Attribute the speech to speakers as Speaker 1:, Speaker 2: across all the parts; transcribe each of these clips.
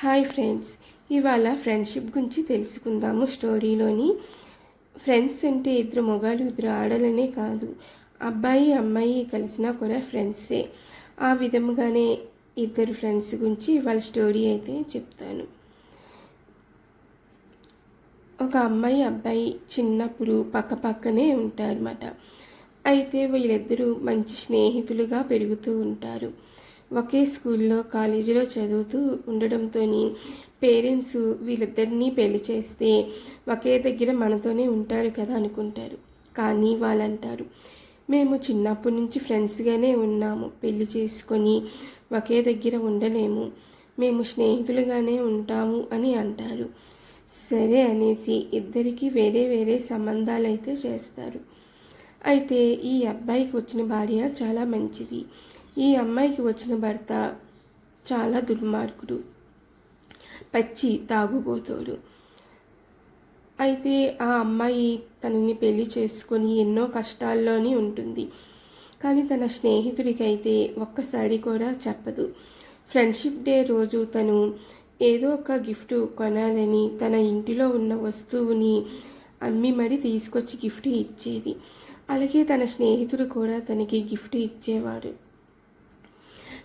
Speaker 1: Hi friends ఇవాళ friendship గురించి తెలుసుకుందాము. స్టోరీలోని ఫ్రెండ్స్ అంటే ఇద్దరు మొగాలు ఇద్దరు ఆడలనే కాదు. అబ్బాయి అమ్మాయి కలిసినా కూడా ఫ్రెండ్సే. ఆ విధముగానే ఇద్దరు ఫ్రెండ్స్ గురించి ఇవాళ స్టోరీ అయితే చెప్తాను. ఒక అమ్మాయి అబ్బాయి చిన్నప్పుడు పక్క పక్కనే ఉంటారన్నమాట. అయితే వీళ్ళిద్దరూ మంచి స్నేహితులుగా పెరుగుతూ ఉంటారు. ఒకే స్కూల్లో కాలేజీలో చదువుతూ ఉండడంతో పేరెంట్స్ వీళ్ళిద్దరినీ పెళ్ళి చేస్తే ఒకే దగ్గర మనతోనే ఉంటారు కదా అనుకుంటారు. కానీ వాళ్ళంటారు మేము చిన్నప్పటి నుంచి ఫ్రెండ్స్గానే ఉన్నాము పెళ్ళి చేసుకొని ఒకే దగ్గర ఉండలేము మేము స్నేహితులుగానే ఉంటాము అని అంటారు. సరే అనేసి ఇద్దరికి వేరే వేరే సంబంధాలు అయితే చేస్తారు. అయితే ఈ అబ్బాయికి వచ్చిన భార్య చాలా మంచిది. ఈ అమ్మాయికి వచ్చిన భర్త చాలా దుర్మార్గుడు పచ్చి తాగుబోతాడు. అయితే ఆ అమ్మాయి తనని పెళ్ళి చేసుకొని ఎన్నో కష్టాల్లోనే ఉంటుంది. కానీ తన స్నేహితుడికైతే ఒక్కసారి కూడా చెప్పదు. ఫ్రెండ్షిప్ డే రోజు తను ఏదో ఒక గిఫ్ట్ కొనాలని తన ఇంటిలో ఉన్న వస్తువుని అమ్మి మరీ తీసుకొచ్చి గిఫ్ట్ ఇచ్చేది. అలాగే తన స్నేహితుడు కూడా తనకి గిఫ్ట్ ఇచ్చేవాడు.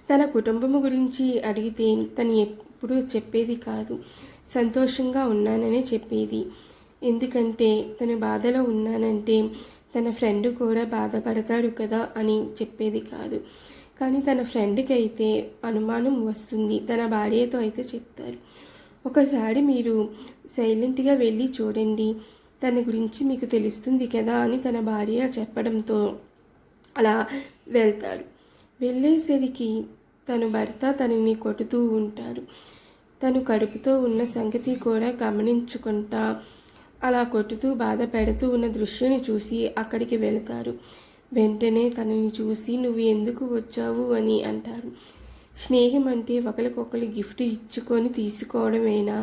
Speaker 1: తన కుటుంబము గురించి అడిగితే తను ఎప్పుడూ చెప్పేది కాదు. సంతోషంగా ఉన్నాననే చెప్పేది. ఎందుకంటే తను బాధలో ఉన్నానంటే తన ఫ్రెండ్ కూడా బాధపడతాడు కదా అని చెప్పేది కాదు. కానీ తన ఫ్రెండ్కి అయితే అనుమానం వస్తుంది. తన భార్యతో అయితే చెప్తారు. ఒకసారి మీరు సైలెంట్గా వెళ్ళి చూడండి. తన గురించి మీకు తెలుస్తుంది కదా అని తన భార్య చెప్పడంతో అలా వెళ్తారు. వెళ్ళేసరికి తను భర్త తనని కొడుతూ ఉంటాడు. తను కడుపుతో ఉన్న సంగతి కూడా గమనించుకుంటా అలా కొట్టుతూ బాధ పెడుతూ ఉన్న దృశ్యాన్ని చూసి అక్కడికి వెళతారు వెంటనే తనని చూసి నువ్వు ఎందుకు వచ్చావు అని అంటారు స్నేహం అంటే ఒకరికొకరు గిఫ్ట్ ఇచ్చుకొని తీసుకోవడమేనా?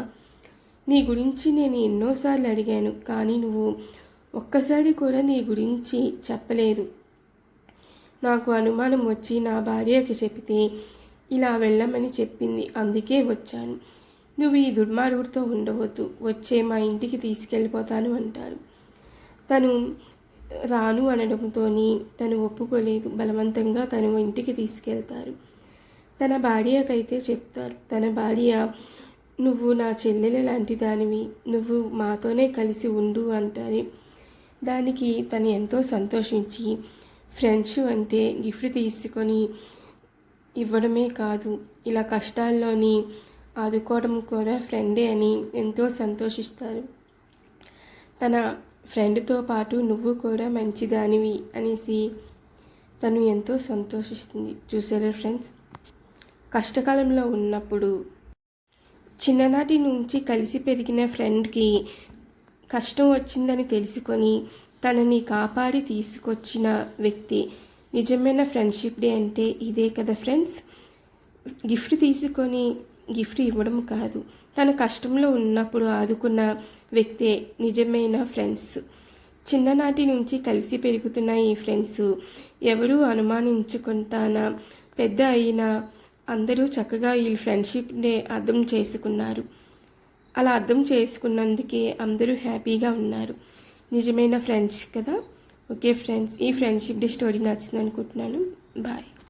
Speaker 1: నీ గురించి నేను ఎన్నోసార్లు అడిగాను కానీ నువ్వు ఒక్కసారి కూడా నీ గురించి చెప్పలేదు. నాకు అనుమానం వచ్చి నా భార్యకి చెబితే ఇలా వెళ్ళమని చెప్పింది. అందుకే వచ్చాను. నువ్వు ఈ దుర్మార్గుడితో ఉండవద్దు. వచ్చే మా ఇంటికి తీసుకెళ్ళిపోతాను అంటారు. తను రాను అనడంతో తను ఒప్పుకోలేదు. బలవంతంగా తను ఇంటికి తీసుకెళ్తారు. తన భార్యకైతే చెప్తారు. తన భార్య నువ్వు నా చెల్లెల లాంటి దానివి. నువ్వు మాతోనే కలిసి ఉండు అంటారు. దానికి తను ఎంతో సంతోషించి ఫ్రెండ్షిప్ అంటే గిఫ్ట్ తీసుకొని ఇవ్వడమే కాదు ఇలా కష్టాల్లోని ఆదుకోవడం కూడా ఫ్రెండే అని ఎంతో సంతోషిస్తారు. తన ఫ్రెండ్తో పాటు నువ్వు కూడా మంచిదానివి అనేసి తను ఎంతో సంతోషిస్తుంది. చూసారా ఫ్రెండ్స్? కష్టకాలంలో ఉన్నప్పుడు చిన్ననాటి నుంచి కలిసి పెరిగిన ఫ్రెండ్కి కష్టం వచ్చిందని తెలుసుకొని తనని కాపాడి తీసుకొచ్చిన వ్యక్తి. నిజమైన ఫ్రెండ్షిప్ డే అంటే ఇదే కదా ఫ్రెండ్స్? గిఫ్ట్ తీసుకొని గిఫ్ట్ ఇవ్వడం కాదు. తన కష్టంలో ఉన్నప్పుడు ఆదుకున్న వ్యక్తే నిజమైన ఫ్రెండ్స్. చిన్ననాటి నుంచి కలిసి పెరుగుతున్న ఈ ఫ్రెండ్స్ ఎవరూ అనుమానించుకుంటానా పెద్ద అయినా అందరూ చక్కగా ఈ ఫ్రెండ్షిప్ డే అర్థం చేసుకున్నారు. అలా అర్థం చేసుకున్నందుకే అందరూ హ్యాపీగా ఉన్నారు. నిజమైన ఫ్రెండ్స్ కదా. ఓకే ఫ్రెండ్స్ ఈ ఫ్రెండ్షిప్ డే స్టోరీ నచ్చింది అనుకుంటున్నాను బాయ్.